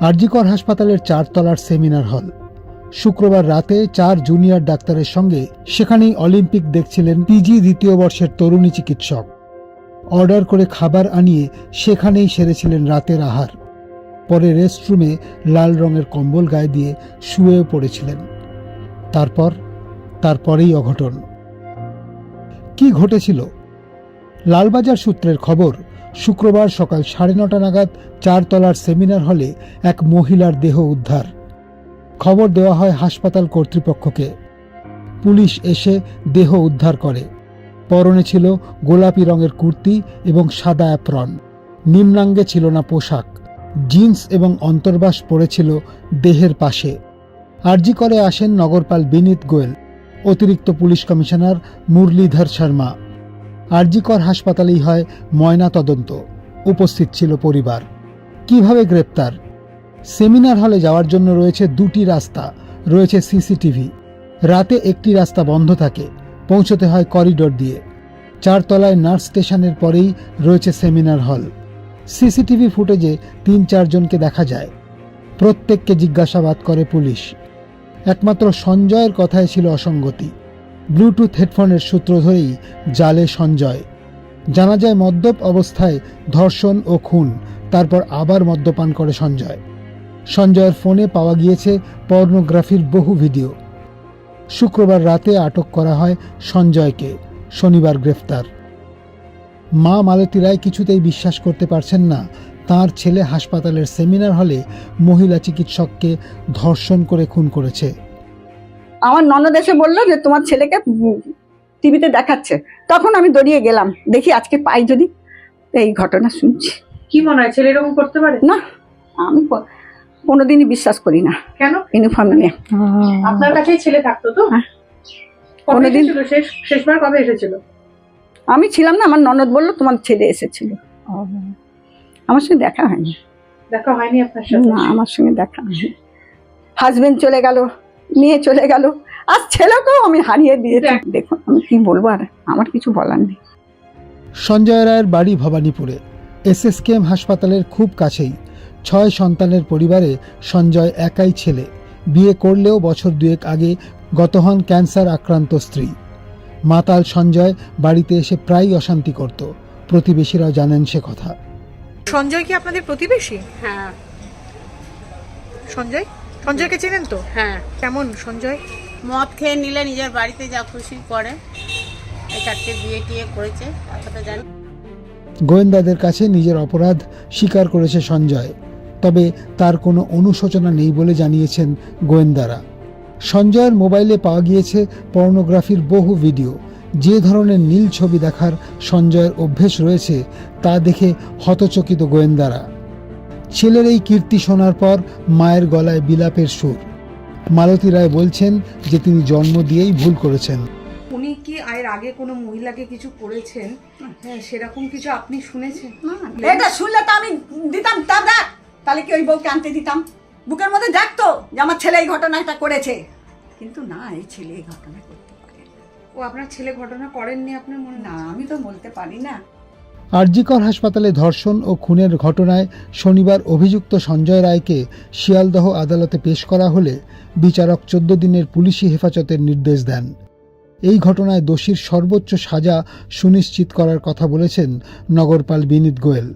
আরজিকর হাসপাতালের চারতলার seminar hall. শুক্রবার রাতে চার জুনিয়র ডাক্তারের সঙ্গে সেখানেই অলিম্পিক দেখছিলেন পিজি দ্বিতীয় বর্ষের তরুণী চিকিৎসক। অর্ডার করে খাবার আনিয়ে সেখানেই সেরেছিলেন রাতের আহার। পরে রেস্টরুমে লাল রঙের কম্বল গায়ে দিয়ে শুয়েও পড়েছিলেন। তারপর, তারপরেই অঘটন। কি ঘটেছিল? লালবাজার সূত্রের খবর শুক্রবার সকাল সাড়ে নটা নাগাদ চারতলার সেমিনার হলে এক মহিলার দেহ উদ্ধার। খবর দেওয়া হয় হাসপাতাল কর্তৃপক্ষকে। পুলিশ এসে দেহ উদ্ধার করে। পরনে ছিল গোলাপি রঙের কুর্তি এবং সাদা অ্যাপ্রন। নিম্নাঙ্গে ছিল না পোশাক। জিন্স এবং অন্তর্বাস পড়েছিল দেহের পাশে। আরজি করে আসেন নগরপাল বিনীত গোয়েল। অতিরিক্ত পুলিশ কমিশনার মুরলীধর শর্মা। আরজিকর হাসপাতালেই হয় ময়না তদন্ত। উপস্থিত ছিল পরিবার। কীভাবে গ্রেপ্তার? সেমিনার হলে যাওয়ার জন্য রয়েছে দুটি রাস্তা, রয়েছে সিসিটিভি। রাতে একটি রাস্তা বন্ধ থাকে, পৌঁছতে হয় করিডোর দিয়ে। চারতলায় নার্স স্টেশনের পরেই রয়েছে সেমিনার হল। সিসিটিভি ফুটেজে তিন চারজনকে দেখা যায়। প্রত্যেককে জিজ্ঞাসাবাদ করে পুলিশ। একমাত্র সঞ্জয়ের কথায় ছিল অসঙ্গতি। ব্লুটুথ হেডফোনের সূত্র ধরেই জালে সঞ্জয়। জানা যায় মদ্যপ অবস্থায় ধর্ষণ ও খুন, তারপর আবার মদ্যপান করে সঞ্জয়। সঞ্জয়ের ফোনে পাওয়া গিয়েছে পর্নোগ্রাফির বহু ভিডিও। শুক্রবার রাতে আটক করা হয় সঞ্জয়কে, শনিবার গ্রেফতার। মা মালতী রায় কিছুতেই বিশ্বাস করতে পারছেন না, তার ছেলে হাসপাতালের সেমিনার হলে মহিলা চিকিৎসককে ধর্ষণ করে খুন করেছে। আমার ননদ এসে বলল যে তোমার ছেলেকে টিভিতে দেখাচ্ছে। তখন আমি দড়িয়ে গেলাম। দেখি আজকে পাই যদি। এই ঘটনা শুনছি। কি মনে হয় ছেলে এরকম করতে পারে? না আমি কোনোদিনই বিশ্বাস করি না। কেন? ইউনিফর্ম নিয়ে আপনার কাছেই ছেলে থাকতো তো? হ্যাঁ। কোনোদিন- শেষবার কবে এসেছিল? আমি ছিলাম না আমার ননদ বলল তোমার ছেলে এসেছিল। আমার সঙ্গে দেখা হয়নি। দেখা হয়নি আপনার সঙ্গে না আমার সঙ্গে দেখা হয়নি। হাজবেন্ড চলে গেল। মেয়ে চলে গেল। আর ছেলেকেও আমি হারিয়ে দিয়েছি। দেখ। দেখুন আমি কি বলব আর আমার কিছু বলার নেই। সঞ্জয় রায়ের বাড়ি ভবানীপুরে। এসএসকেএম হাসপাতালের খুব কাছেই। ছয় সন্তানের পরিবারে সঞ্জয় একাই ছেলে। বিয়ে করলেও বছর দুয়েক আগে গত হন ক্যান্সার আক্রান্ত স্ত্রী। মাতাল সঞ্জয় বাড়িতে এসে প্রায়ই অশান্তি করত। প্রতিবেশীরাও জানেন সে কথা। সঞ্জয় কি আপনাদের প্রতিবেশী? হ্যাঁ। সঞ্জয়? সঞ্জয়কে চেনেন তো? হ্যাঁ। কেমন সঞ্জয়? মদ খেয়ে নিলে নিজের বাড়িতে যা খুশি করে। এই চারটে বিয়ে টিয়ে করেছে এতটা জানি। গোয়েন্দাদের কাছে নিজের অপরাধ স্বীকার করেছে সঞ্জয় তবে তার কোনো অনুশোচনা নেই বলে জানিয়েছেন গোয়েন্দারা। সঞ্জয়ের মোবাইলে পাওয়া গিয়েছে পর্নোগ্রাফির বহু ভিডিও। যে ধরনের নীল ছবি দেখার সঞ্জয়ের অভ্যেস রয়েছে তা দেখে হতচকিত গোয়েন্দারা। ছেলের এই কীর্তি শোনার পর মায়ের গলায় বিলাপের সুর। মালতী রায় বলছেন যে তিনি জন্ম দিয়েই ভুল করেছেন। উনি কি এর আগে কোনো মহিলাকে কিছু করেছেন? হ্যাঁ সেরকম কিছু আপনি শুনেছেন? এটা শুনলে তো আমি দিতাম তা দেখ। তাহলে কি ওই বউকে আনতে দিতাম? বুকের মধ্যে দেখতো যে আমার ছেলে এই ঘটনাটা করেছে। কিন্তু না এই ছেলে এই ঘটনা করতে পারে। ও আপনার ছেলে ঘটনা করেননি আপনার মনে না আমি তো বলতে পারি না। আরজিকর হাসপাতালে ধর্ষণ ও খুনের ঘটনায় শনিবার অভিযুক্ত সঞ্জয় রায়কে শিয়ালদহ আদালতে পেশ করা হলে বিচারক চোদ্দ দিনের পুলিশি হেফাজতের নির্দেশ দেন। এই ঘটনায় দোষীর সর্বোচ্চ সাজা সুনিশ্চিত করার কথা বলেছেন নগরপাল বিনীত গোয়েল।